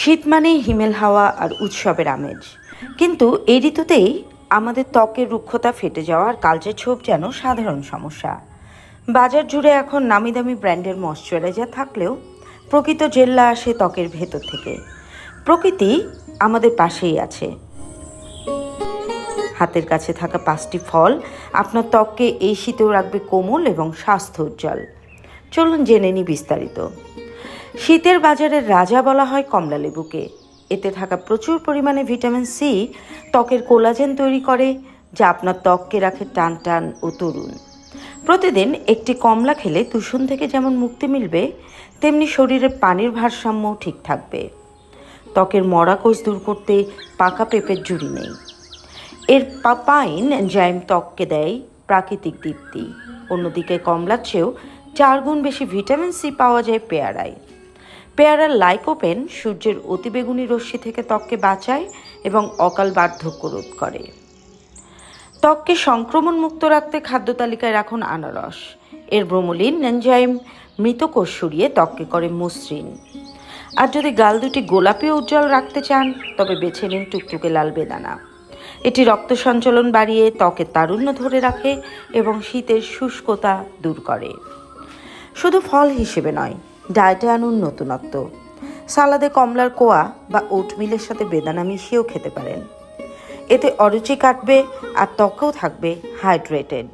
শীত মানেই হিমেল হাওয়া আর উৎসবের আমেজ। কিন্তু এই ঋতুতেই আমাদের ত্বকের রুক্ষতা ফেটে যাওয়ার কালচে ছোপ যেন সাধারণ সমস্যা। বাজার জুড়ে এখন নামি দামি ব্র্যান্ডের ময়শ্চারাইজার থাকলেও প্রকৃত জেল্লা আসে ত্বকের ভেতর থেকে। প্রকৃতি আমাদের পাশেই আছে। হাতের কাছে থাকা পাঁচটি ফল আপনার ত্বককে এই শীতেও রাখবে কোমল এবং স্বাস্থ্য উজ্জ্বল চলুন জেনে নিই বিস্তারিত। শীতের বাজারের রাজা বলা হয় কমলা লেবুকে এতে থাকা প্রচুর পরিমাণে ভিটামিন সি, ত্বকের কোলাজেন তৈরি করে, যা আপনার ত্বককে রাখে টান টান ও তরুণ প্রতিদিন একটি কমলা খেলে দূষণ থেকে যেমন মুক্তি মিলবে, তেমনি শরীরে পানির ভারসাম্যও ঠিক থাকবে। ত্বকের মরা কোষ দূর করতে পাকা পেঁপের জুড়ি নেই। এর পাপাইন এনজাইম ত্বককে দেয় প্রাকৃতিক দীপ্তি। অন্যদিকে কমলার চেয়েও চার গুণ বেশি ভিটামিন সি পাওয়া যায় পেয়ারায়। পেয়ারার লাইকোপেন সূর্যের অতিবেগুনি রশ্মি থেকে ত্বককে বাঁচায় এবং অকাল বার্ধক্য রোধ করে। ত্বককে সংক্রমণ মুক্ত রাখতে খাদ্য তালিকায় রাখুন আনারস। এর ব্রোমোলিন, এনজাইম মৃত কোষ সরিয়ে ত্বককে করে মসৃণ। আর যদি গাল দুটি গোলাপি উজ্জ্বল রাখতে চান, তবে বেছে নিন টুকটুকে লাল বেদানা। এটি রক্ত সঞ্চালন বাড়িয়ে ত্বকের তারুণ্য ধরে রাখে এবং শীতের শুষ্কতা দূর করে। শুধু ফল হিসেবে নয় ডায়েটে আনুন নতুনত্ব। সালাদে কমলার কোয়া বা ওটমিলের সাথে বেদানা মিশিয়েও খেতে পারেন। এতে অরুচি কাটবে আর ত্বকেও থাকবে হাইড্রেটেড।